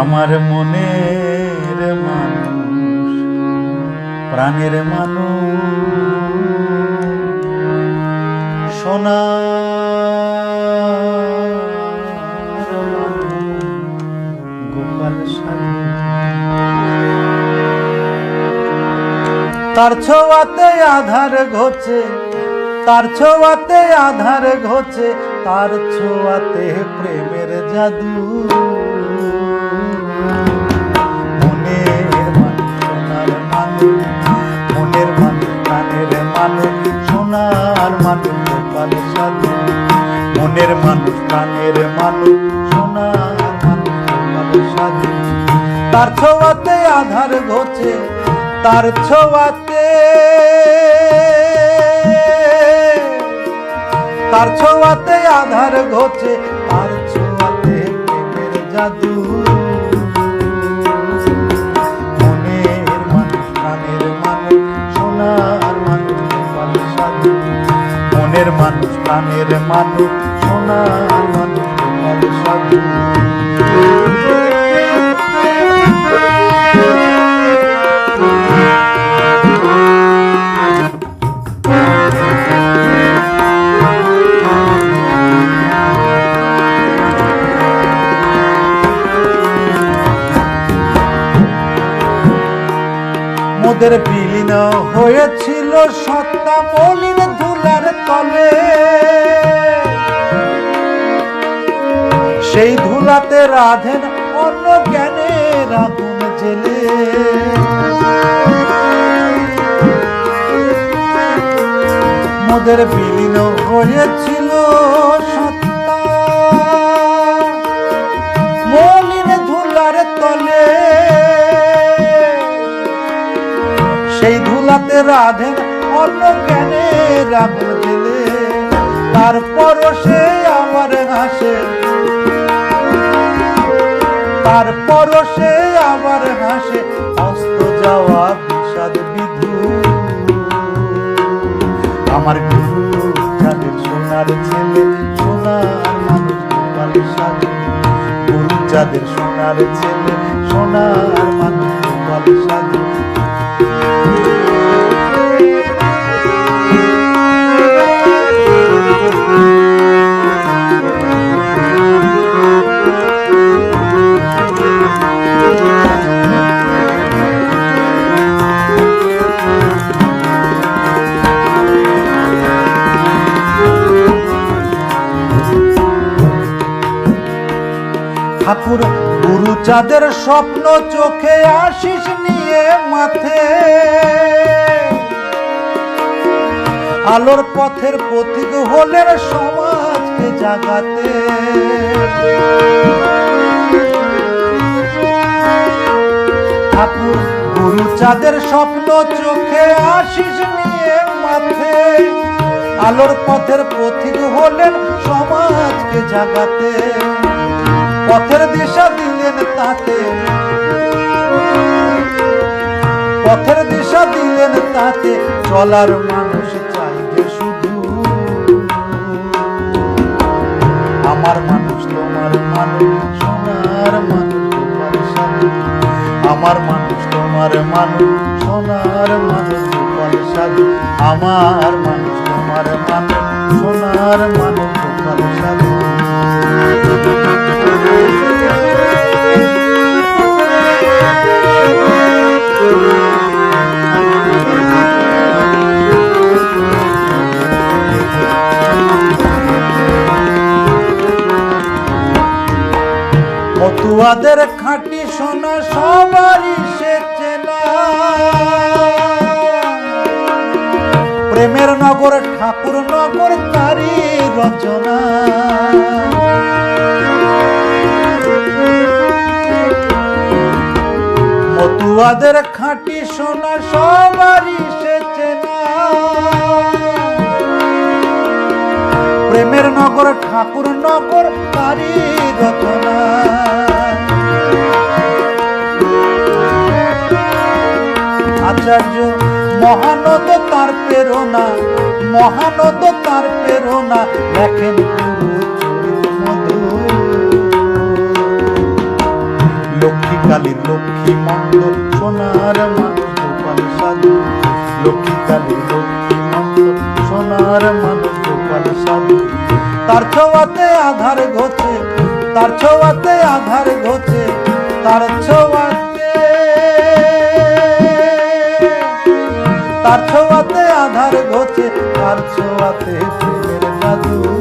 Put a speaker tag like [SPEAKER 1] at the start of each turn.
[SPEAKER 1] আমার মনের মানুষ, প্রাণের মানুষ। সোনা। গোপাল তার ছোঁয়াতে আধার ঘোচে, তার ছোঁয়াতে আধার ঘোচে, তার ছোঁয়াতে প্রেমের জাদু। মনের মানুষ সাধু তার ছোঁয়াতে আধার ঘোচে, তার ছোঁয়াতে। তার ছোঁয়াতে আধার ঘোচে, তার ছোঁয়াতে প্রেমের জাদু। মনের মানুষ প্রাণের মানুষ, সোনার মানুষ মনের মানুষ প্রাণের মানুষ গোপাল সাধু মোদের বিলীন হয়েছিল সত্তা সেই ধুলাতে রাধেন অন্য জ্ঞানের আগুন জেলে মোদের বিলীন হয়েছিল সত্তা। মলিন ধুলার তলে। সেই ধুলাতে রাধেন অন্য জ্ঞানে রাগুন দিলে তারপর সে আমার হাসে তারপর সে আবার হাসে, অস্ত যাওয়া বিষাদ বিধু। আমার গুরু চাঁদের সোনার ছেলে, সোনার মানুষ গোপাল সাধু গুরু যাদের সোনার ছেলে, সোনার ঠাকুর গুরু চাঁদের স্বপ্ন চোখে আশিস নিয়ে মাথে আলোর পথের পথিক হলেন সমাজকে জাগাতে। ঠাকুর গুরু চাঁদের স্বপ্ন চোখে আশিস নিয়ে মাথে আলোর পথের পথিক হলেন সমাজকে জাগাতে। পথের দিশা দিলেন তাতে। পথের দিশা দিলেন তাতে, চলার মানুষ চাইবে শুধু। আমার মানুষ তোমার মানুষ, সোনার মানুষ তোমার সাধু আমার মানুষ তোমার মানুষ, সোনার মানুষ গোপাল সাধু আমার মানুষ তোমার মানুষ, সোনার মানুষ গোপাল সাধু মতুয়াদের খাঁটি সোনা সবারই সে চেনা। প্রেমের নগর ঠাকুর নগর তারি রচনা। মতুয়াদের খাঁটি সোনা সবারই সে চেনা প্রেমের নগর, ঠাকুর নগর তারি রচনা আচার্য, মহানদ তার প্রেরণা, মহানদ তার প্রেরণা, লেখেন গুরু চরিত মধু লোক কালীর লক্ষ্মী মন্দ সোনার মানুষ সাধু, লক্ষ্মী কালীর লক্ষ্মী মন্দ সোনার মানুষ গোপাল সাধু। তার ছোঁয়াতে আধার ঘোচে, তার ছোঁয়াতে আধার ঘোচে, তার ছোঁয়াতে তার ছোঁয়াতে আধার ঘোচে, তার ছোঁয়াতে প্রেমের জাদু